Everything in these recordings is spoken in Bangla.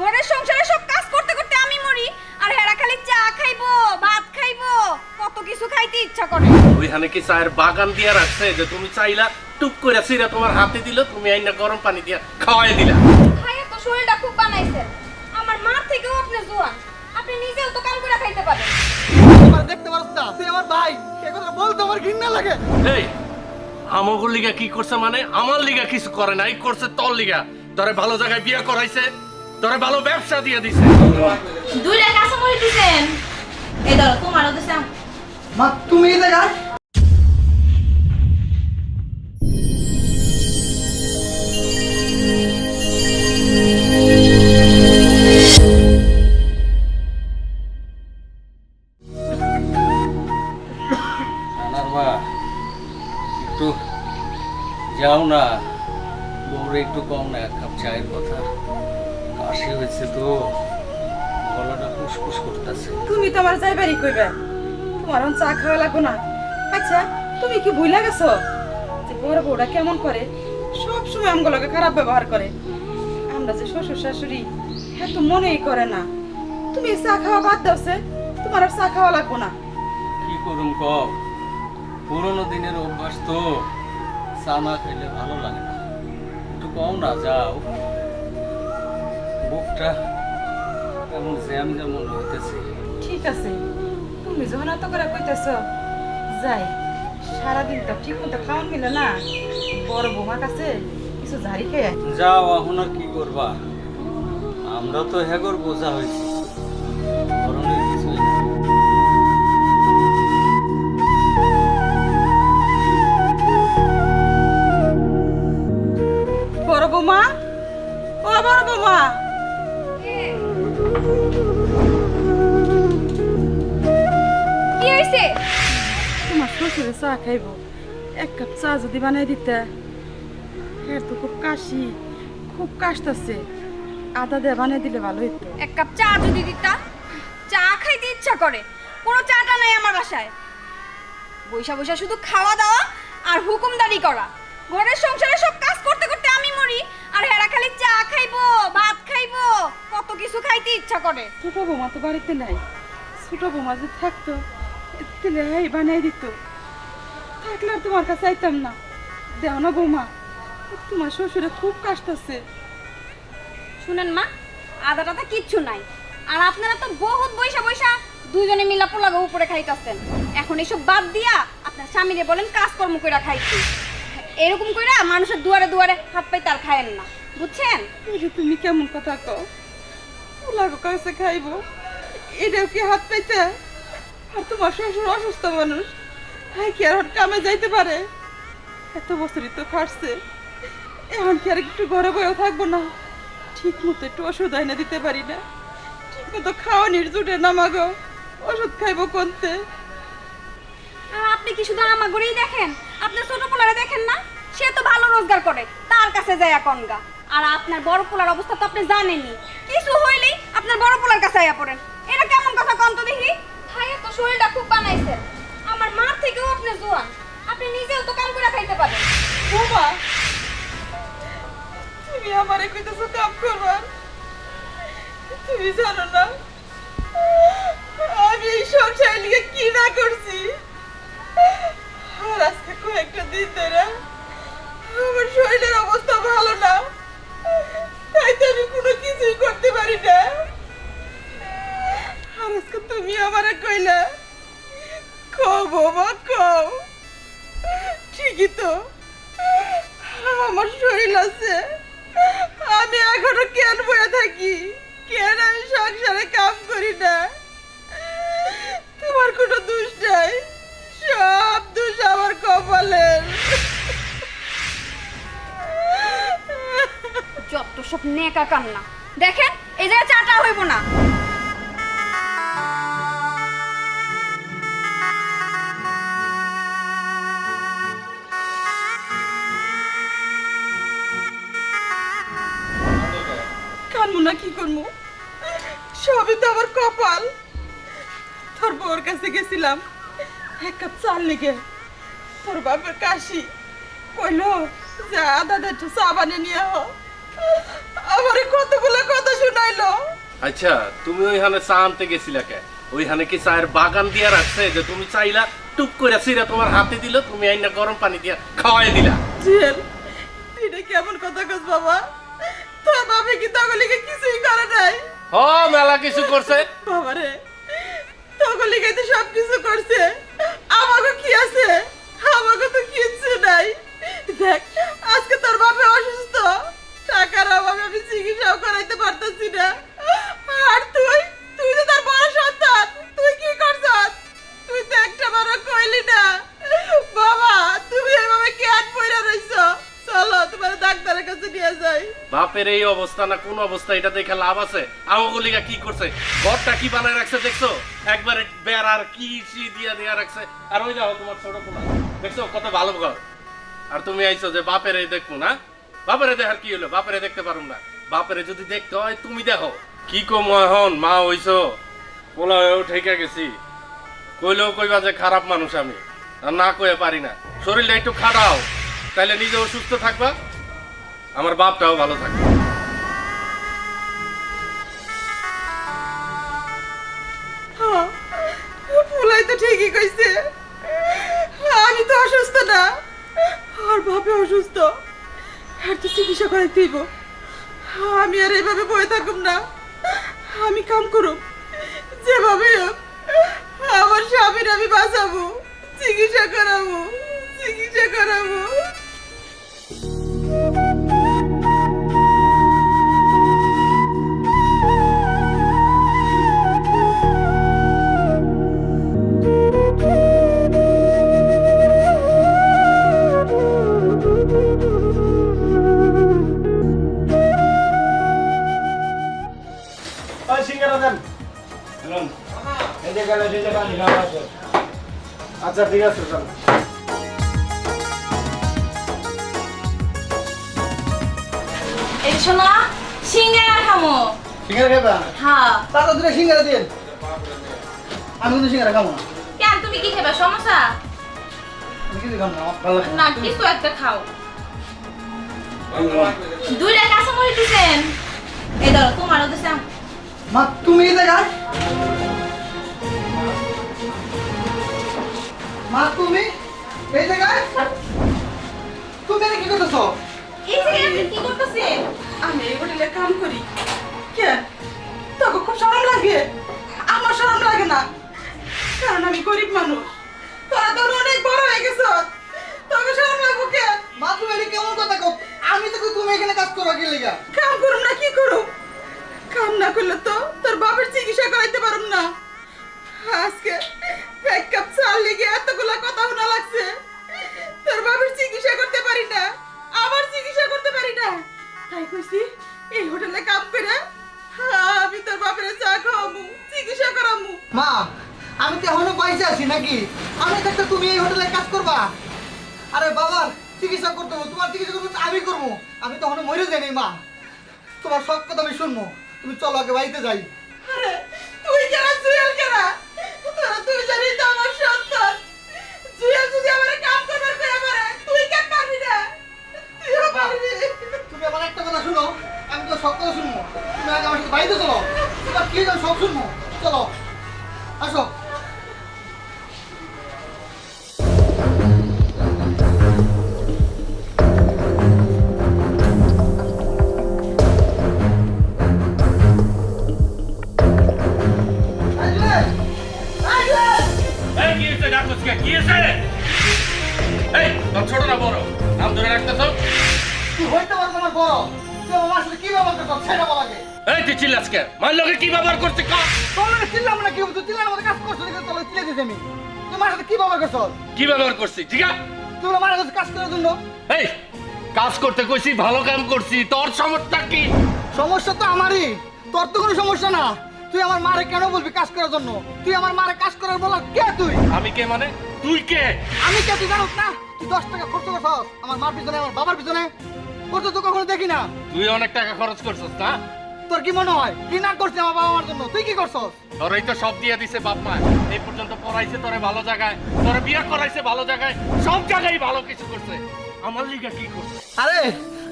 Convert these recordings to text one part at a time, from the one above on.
ঘরের সংসারে সব কাজ করতে করতে আমি মরি আর হেরা খালি চা খাইবো ভাত খাইবো কত কিছু খাইতে ইচ্ছা করে। ওইখানে কি চায়ের বাগান দিয়া রাখছে? যে তুমি চাইলা টুপ করে সিরা তোমার হাতে দিল তুমি আইনা গরম পানি দিয়া খাওয়াই দিলা। খাইয়ে তো শরীরটা খুব বানাইছেন আমার মা থেকেও আপনি জোয়ান। আপনি নিজেও তো কাম করে খাইতে পারেন। আমার দেখতে পারছ না তুই আমার ভাই। এ কথা বলতে আমার ঘৃণা লাগে। এই আমগুর লিগা কি করছে মানে? আমার লিগা কিছু করে নাই করছে তোর লিগা। তোরে ভালো জায়গায় বিয়ে করাইছে। তোরে ভালো ব্যবসা দিয়ে দিছে। দুইটা কাঁচামরিচ দিছেন। এই ধরো তোমারও দিছে মা তুমি এই একটু যাও না। বউরে একটু কম না এক কাপ চায়ের কথা। কাশি হয়েছে তো গলাটা ফুসফুস করতেছে। তুমি তো আমার যাইবারই কইবে। তোমার চা খাওয়া লাগবো না। আচ্ছা তুমি কি ভুলে গেছো? যে বড় বউটা কেমন করে? সব সময় আমগুলোকে খারাপ ব্যবহার করে। আমরা যে শ্বশুর শাশুড়ি হ্যাঁ তো মনেই করে না। তুমি চা খাওয়া বাদ দাওছে তোমার আর চা খাওয়া লাগবো না। কি করুম কম পুরোনো দিনের অভ্যাস তো। চা না খেলে ভালো লাগে না। একটু কম না যাও। বুকটা এমন জ্যাম যেমন হইতেছে? ঠিক আছে। তুমি যখন এত করে কইতেছ যাই সারাদিন তো ঠিক মতো খাওয়ান মিলে না। বড় বৌমার কাছে কিছু ঝাড়ি খেয়ে। যাও এখন আর কি করবা? আমরা তো হেগর বোঝা হয়েছি। বড় বৌমা? ও বড় বৌমা! কি হইছে? তোমার শ্বশুরে চা খাইব। এক কাপ চা যদি বানাই দিতে। এর তো খুব কাশি খুব কাশতাছে। আদা দিয়ে বানাই দিলে ভালো হইতো। এক কাপ চা যদি দিতা? চা খাইতে ইচ্ছা করে কোনো চাটা নাই আমার বাসায়। বৈশা বৈশা শুধু খাওয়া দাওয়া আর হুকুমদারি করা। ঘরের সংসারে সব কাজ করতে করতে আমি মরি। আর হেরা খালি চা খাইবো ভাত খাইবো কত কিছু খাইতে ইচ্ছা করে। ছোট বৌমা তো বাড়িতে নাই। ছোট বৌমা যদি থাকতো তাহলে এই বানাই দিত। থাকলে আর তোমার কাছে আইতাম না। দেও না বৌমা তোমার শ্বশুরে খুব কাশতাছে। শুনেন মা আদা টাদা কিচ্ছু নাই। আর আপনারা তো বহুত বৈশা বৈশা দুজনে মিলা পোলাগো উপরে খাইতেছেন। এখন এসব বাদ দিয়া আপনার স্বামীরে বলেন কাজকর্ম করে খাইছি এরকম কইরা মানুষের দুয়ারে দুয়ারে হাত পাইতে আর খায়েন না। বুঝছেন? তুমি কেমন কথা কও? লাগো কাছে খাইবো এটাও কি হাত পাইতে? আর তোমার শ্বশুর অসুস্থ মানুষ হাই কি আর কামে যাইতে পারে? এত বছরই তো খাটছে এখন কি আর একটু ঘরে বয়েও থাকব না? ঠিক মতো একটু ওষুধ আইনা দিতে পারি না। ঠিক মতো খাওয়া নির্জুটে নামাগো ওষুধ খাইবো কোনতে? আপনি কি শুধু আমার ঘরেই দেখেন? আপনার ছোট পোলারে দেখেন না? সে তো ভালো রোজগার করে, তার কাছে যায় কনগা আর আপনার বড় পোলার অবস্থা তো আপনি জানেনই। কিছু হইলেই আপনার বড় পোলার কাছে আইয়া পড়েন। এটা কেমন কথা কন্ত দেখি? ভাইয়ের তো শরীরটা খুব বানাইছে। আমার মা থেকেও আপনি জোয়ান। আপনি নিজেও তো কাম করে খাইতে পারেন। বৌমা, তুমি আমারে কইতেছো কাম করবার? তুমি জানো না, আমি এই সংসার লিগে কি না করছি? দিন আমার শরীরের অবস্থা ভালো না। তাই তো আমি কোনো কিছুই করতে পারি না। আর আজকে তুমি আমারে কইলা, কও বাবা কও। ঠিকই তো। আমার শরীর আছে। আমি এখনও কেন নেকা কান্না দেখেন, এই জায়গায় চাটা হইব না। কানবো না, কি করব? সবই তো আমার কপাল। তোর বউর কাছে গেছিলাম, এক কাপ চাল লেগে তোর বাপের কাশি কইলো যে একটু চা বানিয়ে নিয়ে আহ আমারে কতগুলো কথা শুনাইলো? আচ্ছা তুমি ওইখানে চা আনতে গেছিলা কে? ওইখানে কি চায়ের বাগান দিয়া রাখছে? যে তুমি চাইলা টুক করে সিরা তোমার হাতে দিল তুমি আইনা গরম পানি দিয়া খাওয়াই দিলা। তুই এটা কেমন কথা কস বাবা? তোর বাবা কি তগলিকে কিছুই করে নাই? হ মেলা কিছু করছে। বাবা বাবারে তগলিকে তো সব কিছু করছে। আমাকে কি আছে? আমাকে তো কিচ্ছু নাই। দেখ আজকে তোর বাবা অসুস্থ অভাবে আমি চিকিৎসাও করাইতে পারতেছি না। আর তুই? তুই তো তার বড় সন্তান। তুই কি করছস? তুই তো একটা বড় কইলি না। বাবা, তুমি এভাবে কেন পইরা রইছো। চলো, তোমার ডাক্তারের কাছে নিয়ে যাই। বাপের এই অবস্থা না কোন অবস্থা, এটা দেখে লাভ আছে? আমগুলিকা কি করছে? ঘরটা কি বানায় রাখছে দেখছ? একবারে বেড়ার কি সি দিয়া দিয়া রাখছে। আর ওই দেখো তোমার ছোট পোলা। দেখছ, কত ভালো ঘর। আর তুমি আইছো যে বাপের এই দেখব না? বাপের দেখার কি হলো? বাপের দেখতে পারুম না। বাপের যদি দেখতে হয়, তুমি দেখো। কি কম এখন? মা হইছো। পোলা হয়েও ঠেকে গেছি। কইলেও কইবা যে খারাপ মানুষ আমি। আর না কয়ে পারি না। শরীরটা একটু খাটাও। তাহলে নিজেও সুস্থ থাকবা। আমার বাপটাও ভালো থাকবে। ফুলাই তো ঠিকই কইছে। আমি তো অসুস্থ না। আর বাপে অসুস্থ। আর তো চিকিৎসা করাইতে দিব। আমি আর এইভাবে বয়ে থাকুম না। আমি কাম করুম। যেভাবে আমার স্বামীর আমি বাঁচাবো। চিকিৎসা করাবো। চিকিৎসা করাবো। আচ্ছা ঠিক আছে চল। এই শোনা সিঙ্গারা খামো। সিঙ্গারা খাবা হ্যাঁ। তাড়াতাড়ি দুটো সিঙ্গারা দিন আমি কিন্তু সিঙ্গারা খাব কেন তুমি কি খাবে সমস্যা কিছু খাব না আমার ভালো না। কিছু একটা খাও। দুইটা কাঁচামরিচ দিছেন। এই ধরো তোমারও দিছেন মা তুমি জায়গায় মা তুমি? এই জায়গায়? তুমি কি করতেছো? এই যে আপনি কি করতেছেন? আমি এই হোটেলে কাম করি। কেন তোকে খুব সরম লাগে? আমার সরম লাগে না। কারণ আমি গরিব মানুষ। তোরা তো অনেক বড় হয়ে গেছ। তোকে সরম লাগবো কেন মা তুমি এটা কেমন কথা কও? আমি তো কই তুমি এখানে কাজ করো কি লেগা? কাম করুম না কি করুম? কাম না করলে তো তোর বাবার চিকিৎসা করাইতে পারুম না। আজকে আছি নাকি? আমি থাকতে তুমি এই হোটেলে কাজ করবা? আরে বাবার চিকিৎসা করতে হবে। তোমার চিকিৎসা করতে আমি করব। আমি তখন মরে যাইনি মা। তোমার সব কথা আমি শুনব। তুমি চলো আগে বাড়িতে যাই। আরে তুই কেনা জুয়েল কেনা? তোরা তুই জানিস তো আমার সন্তান। জুয়েল যদি আমার কাম করবার কই আমারে তুই কেন পারবি না? তুইও পারবি। তুমি আমার একটা কথা শুনো। আমি তো সব কথা শুনব। তুমি আগে আমার সাথে বাড়িতে চলো। তোমার কি জানো সব শুনব। চলো। আসো। তুই চিল্লাস কে? মার লোকে কি ব্যবহার করছিস? কা? তোমরা চিল্লাম না কি তুই চিল্লার মধ্যে কাজ করছ দেখে তোমরা চিল্লে দিতে আমি। তোমার সাথে কি ব্যবহার করছ? কি ব্যবহার করছিস? ঠিক আছে? তোমরা মারা কাছে কাজ করার জন্য। এই কাজ করতে কইছি ভালো কাম করছি। তোর সমস্যা কি? সমস্যা তো আমারই। তোর তো কোনো সমস্যা না। তুই আমার মারে কেন বলবি কাজ করার জন্য? তুই আমার মারে কাজ করার বলা কে তুই? আমি কে মানে? তুই কে? আমি কে তুই জানোস না? তুই দশ টাকা খরচ করছস। আমার মার পিছনে আমার বাবার পিছনে। করতে তো কখনো দেখি না। তুই অনেক টাকা খরচ করছিস না তোর কি মনে হয়? কি না করছে আমার বাবা মার জন্য। তুই কি করছস? তোরই তো সব দিয়ে দিছে বাপ মা। এই পর্যন্ত পড়াইছে তোরে ভালো জায়গায় তোরে বিয়ে করাইছে ভালো জায়গায় সব জায়গায় ভালো কিছু করছে। আমার লিগা কি করছে? আরে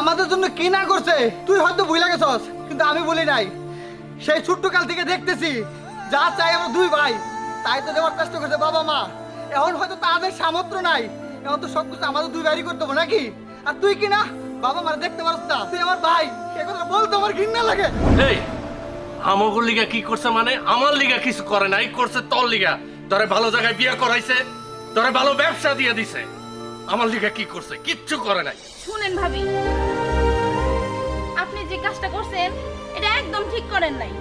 আমাদের জন্য কি না করছে? তুই হয়তো ভুলে গেছস কিন্তু আমি বলি নাই। সেই ছোট্ট কাল থেকে দেখতেছি যা চাই আমার দুই ভাই তাই তো দেওয়ার চেষ্টা করছে বাবা মা এখন হয়তো তাদের সামর্থ্য নাই এখন তো সব কিছু আমাদের দুই ভাইই করতে হবে নাকি? আর তুই কি না? বাবা মারা দেখতে পারছ না। তুই আমার ভাই। এ কথা বলতে আমার ঘৃণা লাগে। এই আমাগোর লিগা কি করছে মানে? আমার লিগা কিছু করে নাই করছে তোর লিগা। তোরে ভালো জায়গায় বিয়ে করাইছে তোরে ভালো ব্যবসা দিয়ে দিছে। আমার লিগা কি করছে? কিচ্ছু করে নাই। শুনেন ভাবি আপনি যে কাজটা করছেন এটা একদম ঠিক করেন নাই।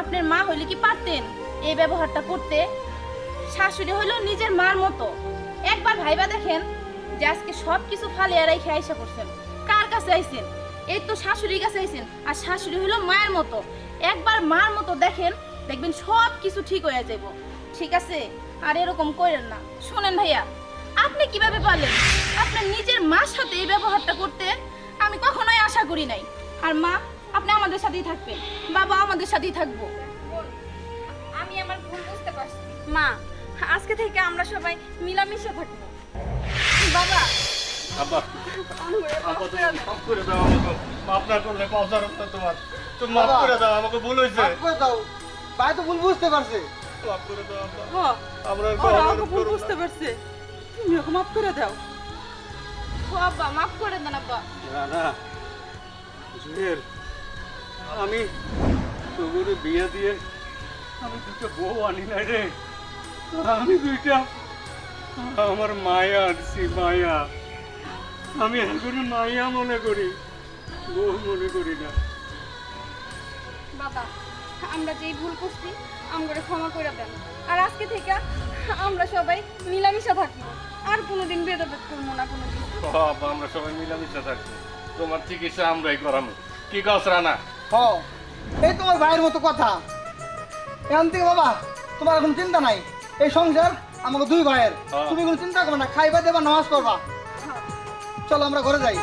আপনার মা হইলে কি পারতেন এই ব্যবহারটা করতে? শাশুড়ি হইল নিজের মার মতো। একবার ভাইবা দেখেন যে আজকে সব কিছু ফালিয়ে রেখে আইসা করছেন। কার কাছে আইছেন। এই তো শাশুড়ির কাছে আইছেন। আর শাশুড়ি হইল মায়ের মতো। একবার মার মতো দেখেন দেখবেন সব কিছু ঠিক হয়ে যাব ঠিক আছে? আর এরকম করেন না। শুনেন ভাইয়া আপনি কীভাবে পারলেন? আপনার নিজের মার সাথে এই ব্যবহারটা করতে আমি কখনোই আশা করি নাই। আর মা আপনি আমাদের সাথেই থাকবেন। বাবা আমাদের সাথেই থাকব। আমি আমার ভুল বুঝতে পারছি। মা আজকে থেকে আমরা সবাই মিলামিশে থাকব। বাবা আব্বা আব্বা তুমি মাফ করে দাও আমাকে। মাফ না করলে না তোমার। তুমি মাফ করে দাও আমাকে ভুল হয়েছে। মাফ করে দাও। ভাই তো ভুল বুঝতে পারছে। মাফ করে দাও আব্বা। আমরা আমাকে ভুল বুঝতে পারছে। তুমি ওকে মাফ করে দাও। ও আব্বা মাফ করে দেন আব্বা। না না। জুয়েল আমি তোগুলো বিয়ে দিয়ে আমি দুটো বউ আনি নাই রে। আমি দুইটা আমার মায়া আনছি মায়া। আমি এখন মায়া মনে করি বউ মনে করি না। বাবা আমরা যেই ভুল করছি আমরা ক্ষমা করে দেন। আর আজকে থেকে আমরা সবাই মিলামিশা থাকব। আর কোনোদিন ভেদাভেদ করব না কোনো কিছু ও আব্বা আমরা সবাই মিলামিশে থাকব। তোমার চিকিৎসা আমরাই করামো কি কাজ রানা? হ এই তোমার ভাইয়ের মতো কথা। এখান থেকে বাবা তোমার এখন চিন্তা নাই। এই সংসার আমাকে দুই ভাইয়ের। তুমি কোনো চিন্তা করবে না খাইবা দেবা নামাজ পড়বা। চলো আমরা ঘরে যাই।